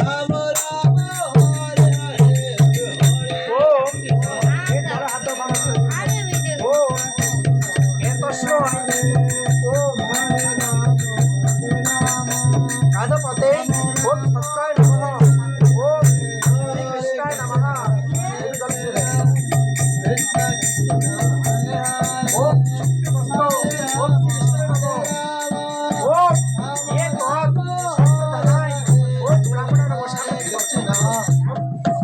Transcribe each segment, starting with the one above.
I'm a.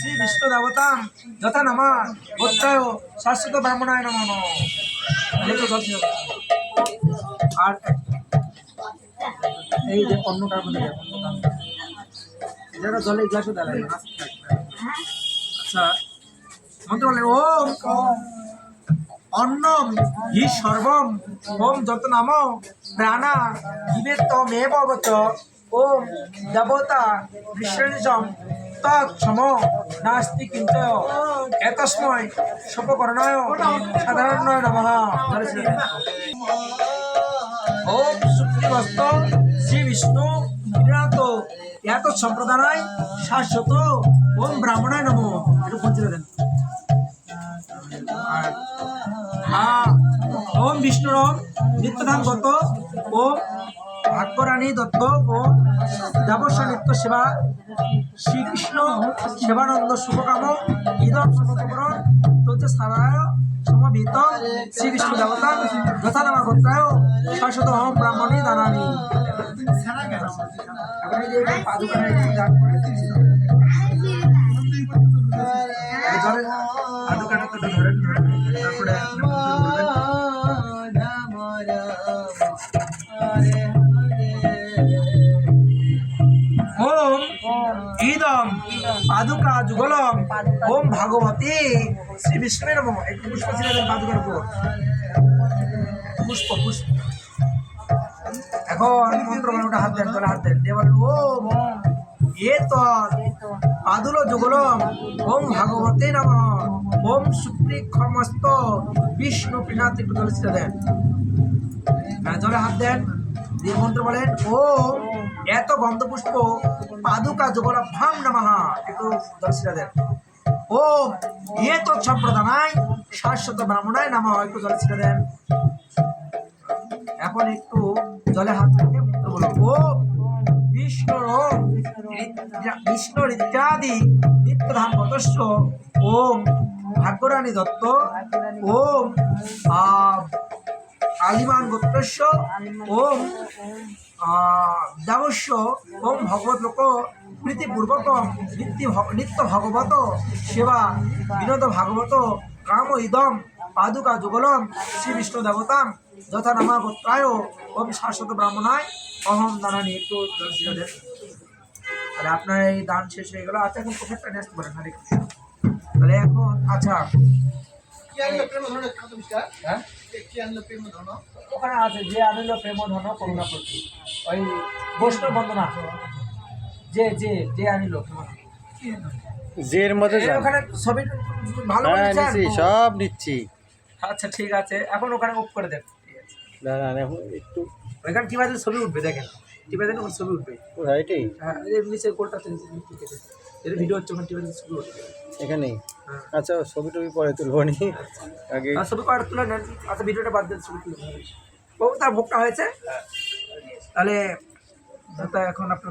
Shri Vishnu দেবতা যথা নামা গোত্রায় শাশ্বত ব্রাহ্মণায় নম আর এই যে অন্নটার মধ্যে দেখ, জলে গ্লাসও দেয়। লাগে, আচ্ছা মন্ত্র বলে ওম অন্নম হি সর্বম ওম যত নাম প্রাণা জীবেত্তমেব বচ ওম দেবতা বিশ্বনিজম তৎসম নাস্তি কিঞ্চ এতস্মৈ শোপকরণায় সাধারণায় নমঃ। ওম শুক্তিবস্ত শ্রী বিষ্ণু বিরাট এত শাশ্বত। ওম ব্রাহ্মণায় নম। একটু পঞ্চিলে দেন। ওম বিষ্ণুরম নিত্যধাম গত ওম ভাগ্যরানী দত্ত ও দেবস্ব নিত্য সেবা শ্রীকৃষ্ণ সেবানন্দ শুভকাম ইদম তোচ সারায় সমবেত শ্রী বিষ্ণু দেবতা যথা নামা গোত্রায় শাশ্বত হম ব্রাহ্মণী দানানি এই যে এখানে দান করে ওম ইদম পাদুকা যুগলম, ওম ভাগবতী শ্রী বিষ্ণুর নম। একটু পুষ্প ছিলেন পাদুকার উপর। পুষ্প পুষ্প। এখন মন্ত্র ওটা হাত দেন তোরা হাত দেন। বলেন ওম। এ তৎ পাদুল যুগলম, ওম ভাগবতে নম। ওম সুপ্রিক্ষমস্ত বিষ্ণু জলে দেন জলে হাত দেন। দিয়ে মন্ত্র বলেন ওম এত গন্ধপুষ্প পাদুকা যুগলা ভাম নমঃ একটু জলে ছিটে দেন। ওম এ তো সম্প্রদানায় শাশ্বত ব্রাহ্মণায় নামা একটু জলে ছিটে দেন। এখন একটু জলে হাত রেখে ও বিষ্ণুর বিষ্ণুর ইত্যাদি নিত্যধাম গতস্য ওম ভাগ্যরানী দত্ত ওম আ, আলিমান গোত্রস্য ওম দেবস্য ওম ভগবত লোক প্রীতিপূর্বক নিত্য নিত্য ভগবত সেবা বিনোদ ভাগবত কাম ইদম পাদুকা যুগলম শ্রী বিষ্ণু দেবতাম যথা নামা গোত্রায় ওম শাশ্বত ব্রাহ্মণায় অহম দানানি। একটু দেন। তাহলে আপনার এই দান শেষ হয়ে গেল। আচ্ছা এখন প্রফেটটা নেক্সট বলেন। হরে কৃষ্ণ। তাহলে এখন আচ্ছা। হ্যাঁ? ওখানে আছে যে আনন্দ প্রেম ধন করুণা প্রতি ওই বৈষ্ণব বন্দনা যে যে যে আনিল জের মধ্যে ওখানে ছবি ভালো হ্যাঁ নিচ্ছি সব নিচ্ছি আচ্ছা ঠিক আছে এখন ওখানে অফ করে দেন দাঁড়ান এখন একটু ওইখানে টিপাতে ছবি উঠবে দেখেন টিপাতে ওর ছবি উঠবে রাইটেই হ্যাঁ এই নিচের কোলটাতে ঠিক আছে এটা ভিডিও হচ্ছে ওখানে টিপাতে ছবি উঠবে এখানেই হ্যাঁ আচ্ছা ছবি টবি পরে তুলবো নি আগে ছবি পরে তুলে নেন। আচ্ছা ভিডিওটা বাদ দেন, ছবি তুলে। বাবু, তার ভোগটা হয়েছে? তাহলে এখন আপনার